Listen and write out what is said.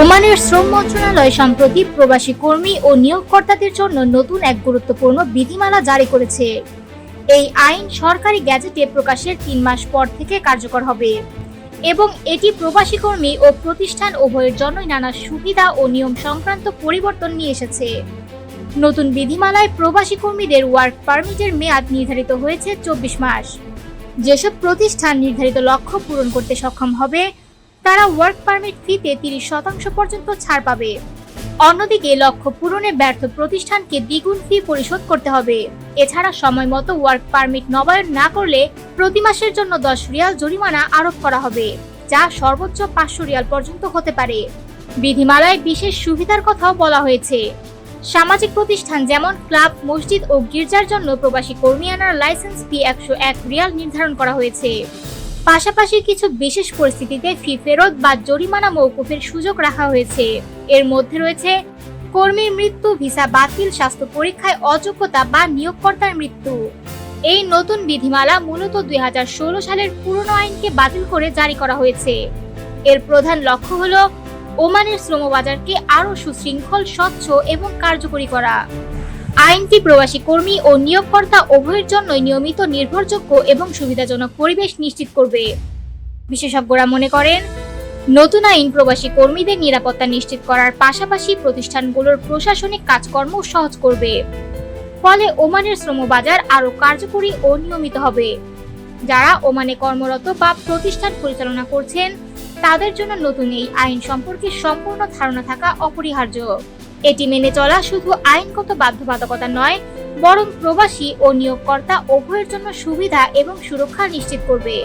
ওমানের শ্রম মন্ত্রণালয় সম্প্রতি প্রবাসী কর্মী ও নিয়োগকর্তাদের জন্য নতুন এক গুরুত্বপূর্ণ বিধিমালা জারি করেছে। এই আইন সরকারি গ্যাজেটে প্রকাশের তিন মাস পর থেকে কার্যকর হবে এবং এটি প্রবাসী কর্মী ও প্রতিষ্ঠান উভয়ের জন্যই নানা সুবিধা ও নিয়ম সংক্রান্ত পরিবর্তন নিয়ে এসেছে। নতুন বিধিমালায় প্রবাসী কর্মীদের ওয়ার্ক পারমিটের মেয়াদ নির্ধারিত হয়েছে চব্বিশ মাস। যেসব প্রতিষ্ঠান নির্ধারিত লক্ষ্য পূরণ করতে সক্ষম হবে তারা ওয়ার্ক পারমিট ফিতে তিরিশ শতাংশ পর্যন্ত ছাড় পাবে। অন্যদিকে লক্ষ্য পূরণে ব্যর্থ প্রতিষ্ঠানকে দ্বিগুণ ফি পরিশোধ করতে হবে। এছাড়া সময় মতো ওয়ার্ক পারমিট নবায়ন না করলে প্রতি মাসের জন্য দশ রিয়াল জরিমানা আরোপ করা হবে, যা সর্বোচ্চ পাঁচশো রিয়াল পর্যন্ত হতে পারে। বিধিমালায় বিশেষ সুবিধার কথাও বলা হয়েছে। সামাজিক প্রতিষ্ঠান যেমন ক্লাব, মসজিদ ও গির্জার জন্য প্রবাসী কর্মী আনার লাইসেন্স ফি একশো এক রিয়াল নির্ধারণ করা হয়েছে। পাশাপাশি কিছু বিশেষ পরিস্থিতিতে ফি ফেরত বা জরিমানা মৌকুফের সুযোগ রাখা হয়েছে। এর মধ্যে রয়েছে কর্মীর মৃত্যু, ভিসা বাতিল, স্বাস্থ্য পরীক্ষায় অযোগ্যতা বা নিয়োগকর্তার মৃত্যু। এই নতুন বিধিমালা মূলত দুই হাজার ষোলো সালের পুরনো আইনকে বাতিল করে জারি করা হয়েছে। এর প্রধান লক্ষ্য হল ওমানের শ্রমবাজারকে আরও সুশৃঙ্খল, স্বচ্ছ এবং কার্যকরী করা। আইনটি প্রবাসী কর্মী ও নিয়োগকর্তা উভয়ের জন্যই নিয়মিত, নির্ভরযোগ্য এবং সুবিধাজনক পরিবেশ নিশ্চিত করবে। বিশেষজ্ঞরা মনে করেন, নতুন আইন প্রবাসী কর্মীদের নিরাপত্তা নিশ্চিত করার পাশাপাশি প্রতিষ্ঠানগুলোর প্রশাসনিক কাজকর্ম সহজ করবে। ফলে ওমানের শ্রমবাজার আরও কার্যকরী ও নিয়মিত হবে। যারা ওমানে কর্মরত বা প্রতিষ্ঠান পরিচালনা করছেন, তাদের জন্য নতুন এই আইন সম্পর্কে সম্পূর্ণ ধারণা থাকা অপরিহার্য। এটি মেনে চলা শুধু আইনগত বাধ্যবাধকতা নয়, বরং প্রবাসী ও নিয়োগকর্তা উভয়ের জন্য সুবিধা এবং সুরক্ষা নিশ্চিত করবে।